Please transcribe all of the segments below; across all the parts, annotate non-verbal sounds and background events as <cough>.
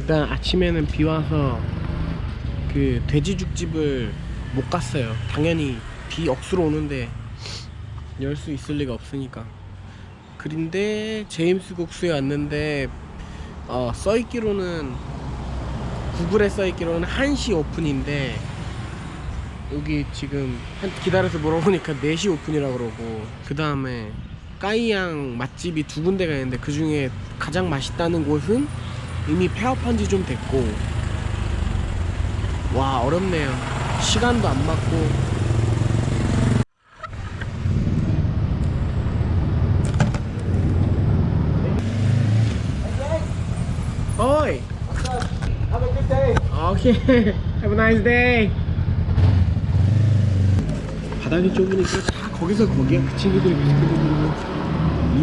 일단 아침에는 비 와서 그 돼지죽집을 못 갔어요. 당연히 비 억수로 오는데 열 수 있을 리가 없으니까. 그런데 제임스 국수에 왔는데 어, 써있기로는 구글에 써있기로는 1시 오픈인데 여기 지금 한 기다려서 물어보니까 4시 오픈이라고 그러고 그 다음에 까이양 맛집이 두 군데가 있는데 그 중에 가장 맛있다는 곳은 이미 폐업한 지 좀 됐고. 와 어렵네요. 시간도 안 맞고. 어이. 오케이. <laughs> Have a nice day. 바닥이 좁으니까 다 거기서 거기야. 그 친구들이 그 친구들이고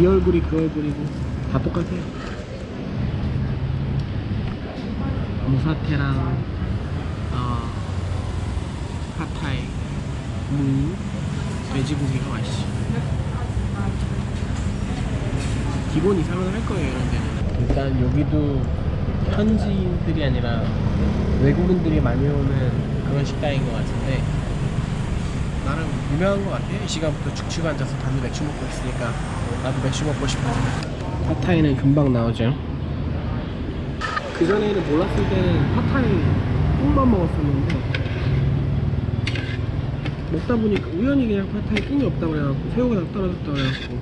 이 얼굴이 그 얼굴이고. 다 똑같아 무사태랑 어 팟타이 무 돼지고기가 맛있어. 기본 이상은 할 거예요 이런 데는. 일단 여기도 현지인들이 아니라 외국인들이 많이 오는 그런 식당인 것 같은데 나름 유명한 것 같아 이 시간부터 축축 앉아서 다들 맥주 먹고 있으니까 나도 맥주 먹고 싶어져 팟타이는 금방 나오죠 그 전에는 몰랐을 때는 팟타이 꿀만 먹었었는데 먹다 보니까 우연히 그냥 팟타이 꿀이 없다고 그래갖고 새우가 다 떨어졌다고 그래갖고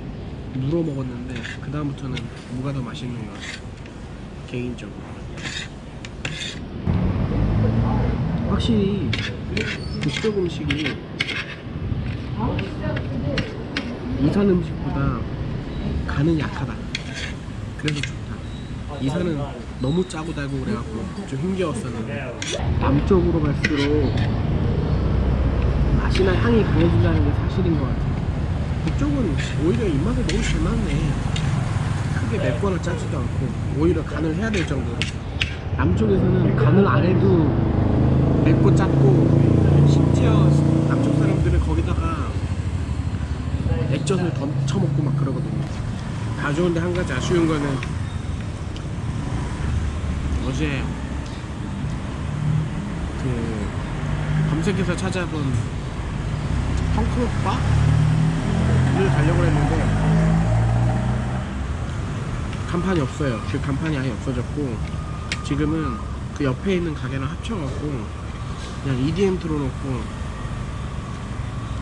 물어 먹었는데 그 다음부터는 무가 더 맛있는 것 같아? 개인적으로. 확실히 북쪽 음식이 이산 음식보다 간은 약하다. 그래서 좋다 이산은 너무 짜고 달고 그래갖고 좀 힘겨웠었는데. 남쪽으로 갈수록 맛이나 향이 강해진다는 게 사실인 것 같아 북쪽은 오히려 입맛에 너무 잘 맞네. 크게 맵거나 짜지도 않고 오히려 간을 해야 될 정도로. 남쪽에서는 간을 안 해도 맵고 짰고 심지어 남쪽 사람들은 거기다가 액젓을 더 쳐먹고 막 그러거든요. 다 좋은데 한 가지 아쉬운 거는 어제 그 검색해서 찾아본 펑크로 바를 가려고 했는데 간판이 없어요. 그 간판이 아예 없어졌고 지금은 그 옆에 있는 가게랑 합쳐갖고 그냥 EDM 틀어놓고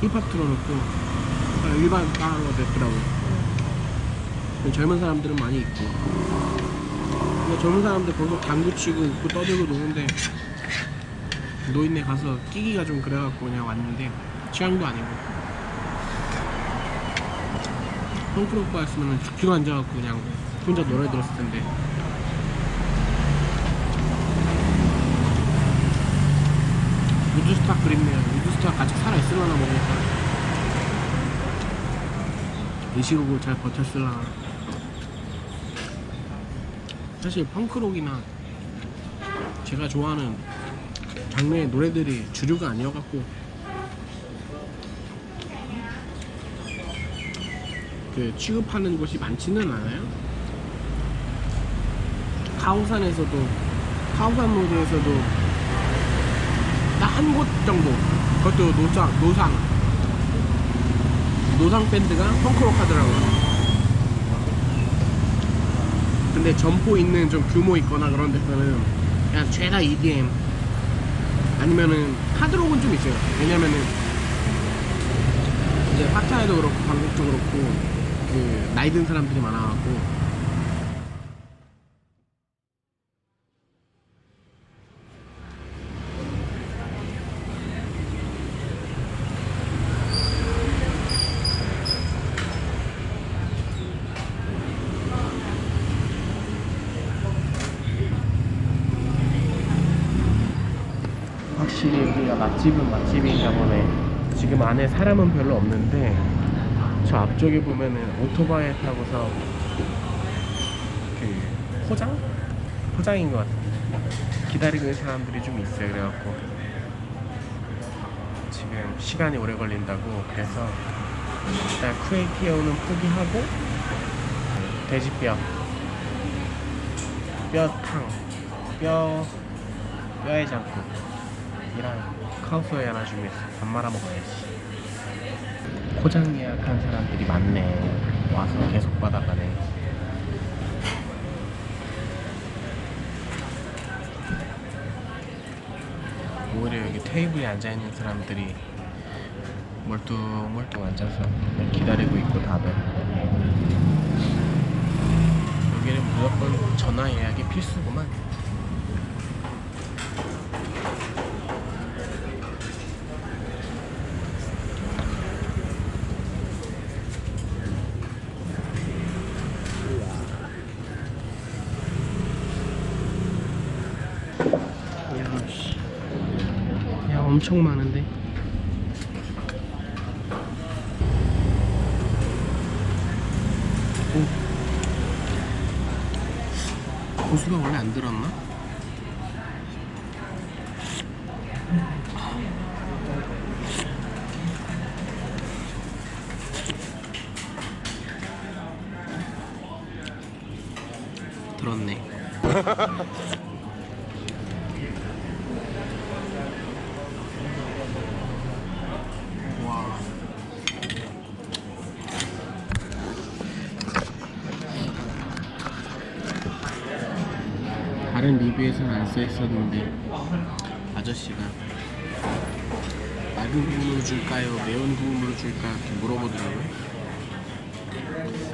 힙합 틀어놓고 그냥 일반 바로 됐더라고요. 젊은 사람들은 많이 있고 근데 젊은 사람들 거기서 당구 치고 웃고 떠들고 노는데 노인네 가서 끼기가 좀 그래갖고 그냥 왔는데 취향도 아니고. 펑크 오빠였으면 죽기로 앉아갖고 그냥 혼자 노래 들었을 텐데. 우드스탁 그립네요. 우드스탁 아직 살아있을라나 모르겠다 이 시국을 잘 버텼을라나 사실 펑크록이나 제가 좋아하는 장르의 노래들이 주류가 아니어갖고 그 취급하는 곳이 많지는 않아요. 카오산에서도 카오산 로드에서도 딱 한 곳 정도 그것도 노상 노상 노상 밴드가 펑크록 하더라고요. 근데 점포 있는 좀 규모 있거나 그런 데서는 그냥 죄다 EDM 아니면은 하드록은 좀 있어요. 왜냐면은 이제 파타에도 그렇고 방콕도 그렇고 그 나이 든 사람들이 많아갖고 확실히 여기가 맛집은 맛집인가 보네. 지금 안에 사람은 별로 없는데 저 앞쪽에 보면은 오토바이 타고서 그 포장? 포장인 것 같은데 기다리고 있는 사람들이 좀 있어요. 그래갖고 지금 시간이 오래 걸린다고 그래서 일단 쿠웨이티어는 포기하고 돼지뼈 뼈탕 뼈 뼈의 장국이랑 카우소에 하나 준비했어. 밥 말아 먹어야지. 포장 예약한 사람들이 많네. 와서 계속 받아가네. 오히려 여기 테이블에 앉아 있는 사람들이 멀뚱멀뚱 앉아서 기다리고 있고 다들. 여기는 무조건 전화 예약이 필수구만. 야, 씨. 야, 엄청 많은데. 오. 고수가 원래 안 들었나? 들었네. 와. 리뷰에서는 안 써있었는데 아저씨가 맑은 구움으로 줄까요? 매운 구움으로 줄까? 이렇게 물어보더라고요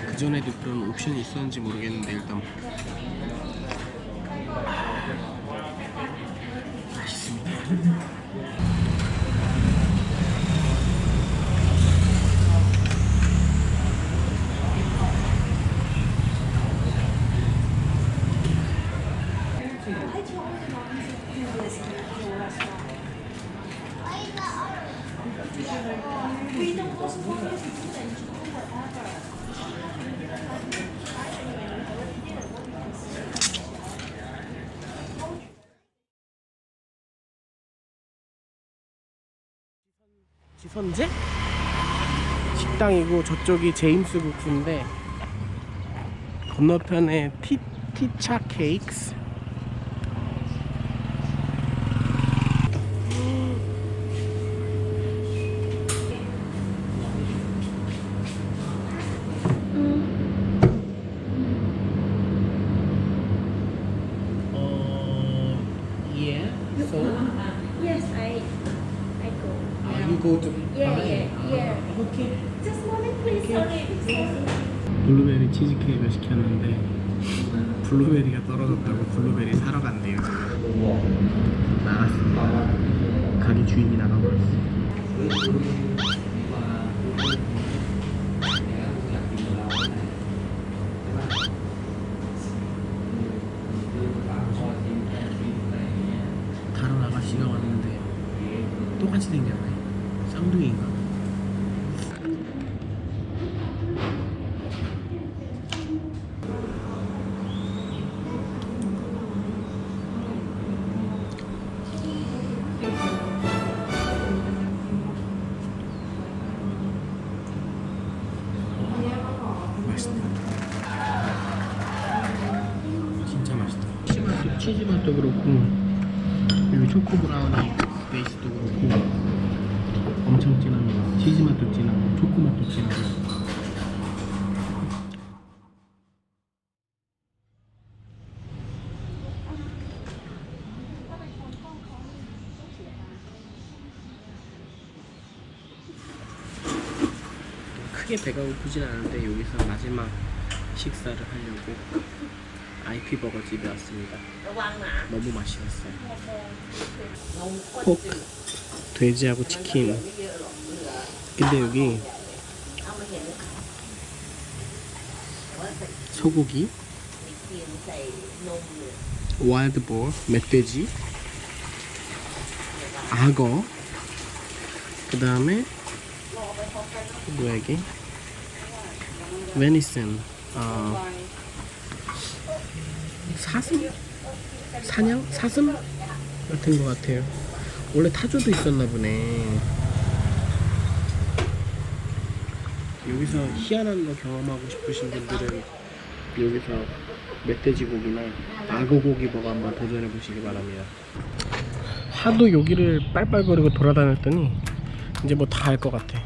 그전에도 그런 옵션이 있었는지 모르겠는데 일단 맛있습니다 지선제? 식당이고 저쪽이 제임스 국수인데 건너편에 티, 티차 케이크스 블루베리 치즈케이크를 시켰는데 블루베리가 떨어졌다고 블루베리 사러 간대요. 나갔어 가게 주인이 나가버렸어 다른 아가씨가 왔는데 똑같이 생겼네. 쌍둥이인가? 치즈맛도, 그렇고, 여기 초코 브라우니 베이스도 그렇고, 엄청 진합니다. 치즈맛도 진하고, 초코맛도 진하고. 크게 배가 고프진 않은데 여기서 마지막 식사를 하려고 IP 버거 집에 왔습니다. 너무 맛있었어요. 포크, 돼지하고 치킨. 근데 여기 소고기, 와일드볼, 멧돼지, 악어, 그 다음에 뭐야 이게? 베니슨 어, 사슴? 사냥? 사슴? 같은 것 같아요 원래 타조도 있었나 보네 여기서 희한한 거 경험하고 싶으신 분들은 여기서 멧돼지 고기나 악어 고기 버거 한번 도전해 보시기 바랍니다. 하도 여기를 빨빨거리고 돌아다녔더니 이제 뭐 다 알 것 같아.